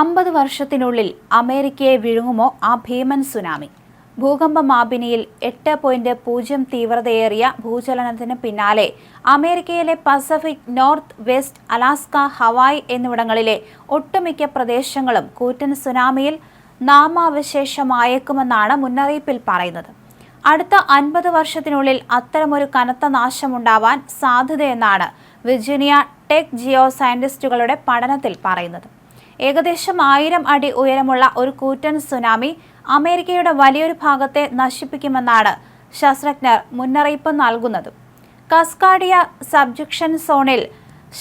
അമ്പത് വർഷത്തിനുള്ളിൽ അമേരിക്കയെ വിഴുങ്ങുമോ ആ ഭീമൻ സുനാമി? ഭൂകമ്പ മാപിനിയിൽ എട്ട് പോയിന്റ് പൂജ്യം തീവ്രതയേറിയ ഭൂചലനത്തിന് പിന്നാലെ അമേരിക്കയിലെ Pacific north west Alaska Hawaii എന്നിവിടങ്ങളിലെ ഒട്ടുമിക്ക പ്രദേശങ്ങളും കൂറ്റൻ സുനാമിയിൽ നാമാവശേഷമായേക്കുമെന്നാണ് മുന്നറിയിപ്പിൽ പറയുന്നത്. അടുത്ത അൻപത് വർഷത്തിനുള്ളിൽ അത്തരമൊരു കനത്ത നാശമുണ്ടാവാൻ സാധ്യതയെന്നാണ് വിർജീനിയ ടെക് ജിയോ സയന്റിസ്റ്റുകളുടെ പഠനത്തിൽ പറയുന്നത്. ഏകദേശം ആയിരം അടി ഉയരമുള്ള ഒരു കൂറ്റൻ സുനാമി അമേരിക്കയുടെ വലിയൊരു ഭാഗത്തെ നശിപ്പിക്കുമെന്നാണ് ശാസ്ത്രജ്ഞർ മുന്നറിയിപ്പ് നൽകുന്നത്. കസ്കാഡിയ സബ്ജക്ഷൻ സോണിൽ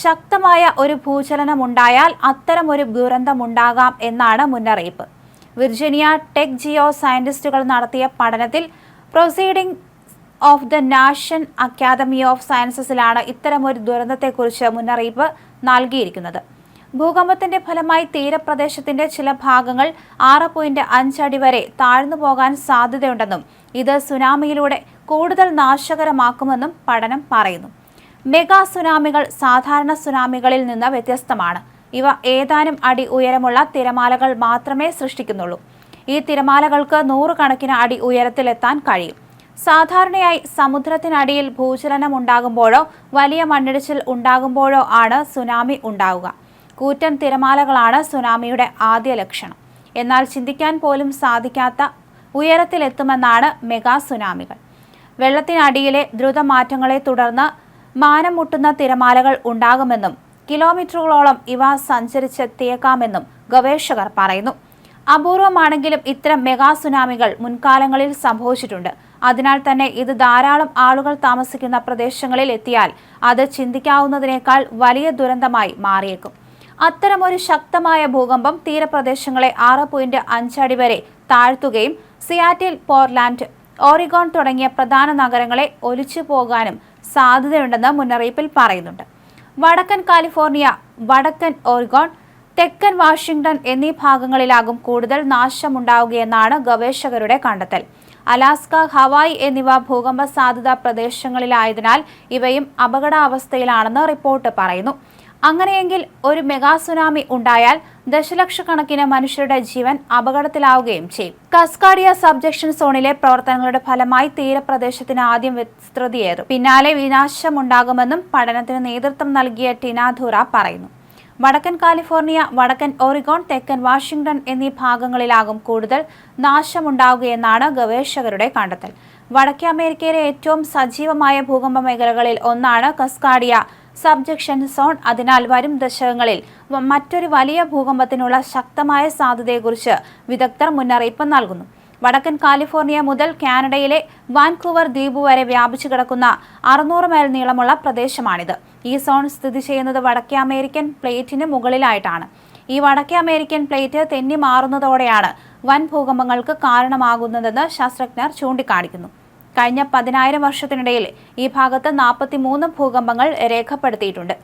ശക്തമായ ഒരു ഭൂചലനമുണ്ടായാൽ അത്തരമൊരു ദുരന്തമുണ്ടാകാം എന്നാണ് മുന്നറിയിപ്പ്. വിർജീനിയ ടെക് ജിയോ സയന്റിസ്റ്റുകൾ നടത്തിയ പഠനത്തിൽ proceeding of the National Academy of സയൻസസിലാണ് ഇത്തരമൊരു ദുരന്തത്തെക്കുറിച്ച് മുന്നറിയിപ്പ് നൽകിയിരിക്കുന്നത്. ഭൂകമ്പത്തിന്റെ ഫലമായി തീരപ്രദേശത്തിന്റെ ചില ഭാഗങ്ങൾ ആറ് പോയിന്റ് അഞ്ചടി വരെ താഴ്ന്നു പോകാൻ സാധ്യതയുണ്ടെന്നും ഇത് സുനാമിയിലൂടെ കൂടുതൽ നാശകരമാക്കുമെന്നും പഠനം പറയുന്നു. മെഗാ സുനാമികൾ സാധാരണ സുനാമികളിൽ നിന്ന് വ്യത്യസ്തമാണ്. ഇവ ഏതാനും അടി ഉയരമുള്ള തിരമാലകൾ മാത്രമേ സൃഷ്ടിക്കുന്നുള്ളൂ. ഈ തിരമാലകൾക്ക് നൂറുകണക്കിന് അടി ഉയരത്തിലെത്താൻ കഴിയും. സാധാരണയായി സമുദ്രത്തിനടിയിൽ ഭൂചലനം ഉണ്ടാകുമ്പോഴോ വലിയ മണ്ണിടിച്ചിൽ ഉണ്ടാകുമ്പോഴോ ആണ് സുനാമി ഉണ്ടാവുക. കൂറ്റൻ തിരമാലകളാണ് സുനാമിയുടെ ആദ്യ ലക്ഷണം. എന്നാൽ ചിന്തിക്കാൻ പോലും സാധിക്കാത്ത ഉയരത്തിലെത്തുമെന്നാണ് മെഗാ സുനാമികൾ. വെള്ളത്തിനടിയിലെ ദ്രുതമാറ്റങ്ങളെ തുടർന്ന് മാനം മുട്ടുന്ന തിരമാലകൾ ഉണ്ടാകുമെന്നും കിലോമീറ്ററുകളോളം ഇവ സഞ്ചരിച്ചെത്തിയേക്കാമെന്നും ഗവേഷകർ പറയുന്നു. അപൂർവമാണെങ്കിലും ഇത്തരം മെഗാ സുനാമികൾ മുൻകാലങ്ങളിൽ സംഭവിച്ചിട്ടുണ്ട്. അതിനാൽ തന്നെ ഇത് ധാരാളം ആളുകൾ താമസിക്കുന്ന പ്രദേശങ്ങളിൽ എത്തിയാൽ അത് ചിന്തിക്കാവുന്നതിനേക്കാൾ വലിയ ദുരന്തമായി മാറിയേക്കും. അത്തരമൊരു ശക്തമായ ഭൂകമ്പം തീരപ്രദേശങ്ങളെ ആറ് പോയിന്റ് അഞ്ചടി വരെ താഴ്ത്തുകയും സിയാറ്റിൽ പോർലാൻഡ് ഓറിഗോൺ തുടങ്ങിയ പ്രധാന നഗരങ്ങളെ ഒലിച്ചു പോകാനും സാധ്യതയുണ്ടെന്ന് മുന്നറിയിപ്പിൽ പറയുന്നുണ്ട്. വടക്കൻ കാലിഫോർണിയ വടക്കൻ ഓറിഗോൺ തെക്കൻ വാഷിംഗ്ടൺ എന്നീ ഭാഗങ്ങളിലാകും കൂടുതൽ നാശമുണ്ടാവുകയെന്നാണ് ഗവേഷകരുടെ കണ്ടെത്തൽ. അലാസ്ക ഹവായ് എന്നിവ ഭൂകമ്പ സാധ്യതാ പ്രദേശങ്ങളിലായതിനാൽ ഇവയും അപകടാവസ്ഥയിലാണെന്ന് റിപ്പോർട്ട് പറയുന്നു. അങ്ങനെയെങ്കിൽ ഒരു മെഗാ സുനാമി ഉണ്ടായാൽ ദശലക്ഷക്കണക്കിന് മനുഷ്യരുടെ ജീവൻ അപകടത്തിലാവുകയും ചെയ്യും. കസ്കാഡിയ സബ്ജക്ഷൻ സോണിലെ പ്രവർത്തനങ്ങളുടെ ഫലമായി തീരപ്രദേശത്തിന് ആദ്യം വിസ്തൃതിയേറും. പിന്നാലെ വിനാശമുണ്ടാകുമെന്നും പഠനത്തിന് നേതൃത്വം നൽകിയ ടിനാധുറ പറയുന്നു. വടക്കൻ കാലിഫോർണിയ വടക്കൻ ഒറിഗോൺ തെക്കൻ വാഷിംഗ്ടൺ എന്നീ ഭാഗങ്ങളിലാകും കൂടുതൽ നാശമുണ്ടാവുകയെന്നാണ് ഗവേഷകരുടെ കണ്ടെത്തൽ. വടക്കേ അമേരിക്കയിലെ ഏറ്റവും സജീവമായ ഭൂകമ്പ മേഖലകളിൽ ഒന്നാണ് കസ്കാഡിയ സബ്ജക്ഷൻ സോൺ. അതിനാൽ വരും ദശകങ്ങളിൽ മറ്റൊരു വലിയ ഭൂകമ്പത്തിനുള്ള ശക്തമായ സാധ്യതയെക്കുറിച്ച് വിദഗ്ധർ മുന്നറിയിപ്പ് നൽകുന്നു. വടക്കൻ കാലിഫോർണിയ മുതൽ കാനഡയിലെ വാൻകൂവർ ദ്വീപ് വരെ വ്യാപിച്ചു കിടക്കുന്ന അറുന്നൂറ് മൈൽ നീളമുള്ള പ്രദേശമാണിത്. ഈ സോൺ സ്ഥിതി ചെയ്യുന്നത് വടക്കേ അമേരിക്കൻ പ്ലേറ്റിന് മുകളിലായിട്ടാണ്. ഈ വടക്കേ അമേരിക്കൻ പ്ലേറ്റ് തെന്നി മാറുന്നതോടെയാണ് വൻ ഭൂകമ്പങ്ങൾക്ക് കാരണമാകുന്നതെന്ന് ശാസ്ത്രജ്ഞർ ചൂണ്ടിക്കാണിക്കുന്നു. കഴിഞ്ഞ പതിനായിരം വർഷത്തിനിടയിൽ ഈ ഭാഗത്ത് നാൽപ്പത്തിമൂന്ന് ഭൂകമ്പങ്ങൾ രേഖപ്പെടുത്തിയിട്ടുണ്ട്.